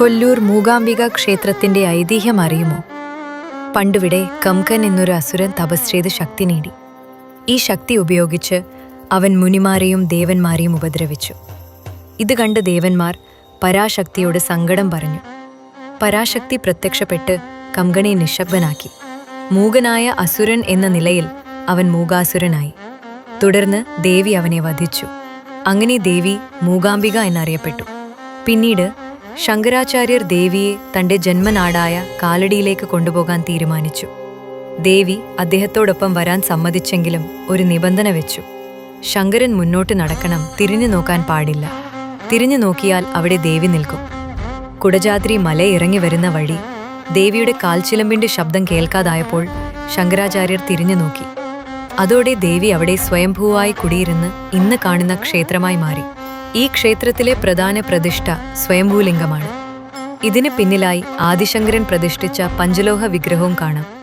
കൊല്ലൂർ മൂകാംബിക ക്ഷേത്രത്തിന്റെ ഐതിഹ്യം അറിയുമോ? പണ്ടുവിടെ കംകൻ എന്നൊരു അസുരൻ തപസ് ചെയ്ത് ശക്തി നേടി. ഈ ശക്തി ഉപയോഗിച്ച് അവൻ മുനിമാരെയും ദേവന്മാരെയും ഉപദ്രവിച്ചു. ഇത് കണ്ട് ദേവന്മാർ പരാശക്തിയോട് സങ്കടം പറഞ്ഞു. പരാശക്തി പ്രത്യക്ഷപ്പെട്ട് കംകണെ നിശബ്ദനാക്കി. മൂകനായ അസുരൻ എന്ന നിലയിൽ അവൻ മൂകാസുരനായി. തുടർന്ന് ദേവി അവനെ വധിച്ചു. അങ്ങനെ ദേവി മൂകാംബിക എന്നറിയപ്പെട്ടു. പിന്നീട് ശങ്കരാചാര്യർ ദേവിയെ തന്റെ ജന്മനാടായ കാലടിയിലേക്ക് കൊണ്ടുപോകാൻ തീരുമാനിച്ചു. ദേവി അദ്ദേഹത്തോടൊപ്പം വരാൻ സമ്മതിച്ചെങ്കിലും ഒരു നിബന്ധന വെച്ചു. ശങ്കരൻ മുന്നോട്ട് നടക്കണം തിരിഞ്ഞു നോക്കാൻ പാടില്ല. തിരിഞ്ഞു നോക്കിയാൽ അവിടെ ദേവി നിൽക്കും. കുടജാദ്രി മല ഇറങ്ങി വരുന്ന വഴി ദേവിയുടെ കാൽച്ചിലമ്പിന്റെ ശബ്ദം കേൾക്കാതായപ്പോൾ ശങ്കരാചാര്യർ തിരിഞ്ഞു നോക്കി. അതോടെ ദേവി അവിടെ സ്വയംഭൂവായി കുടിയിരുന്ന് ഇന്ന് കാണുന്ന ക്ഷേത്രമായി മാറി. ഈ ക്ഷേത്രത്തിലെ പ്രധാന പ്രതിഷ്ഠ സ്വയംഭൂലിംഗമാണ്. ഇതിന് പിന്നിലായി ആദിശങ്കരൻ പ്രതിഷ്ഠിച്ച പഞ്ചലോഹ വിഗ്രഹവും കാണാം.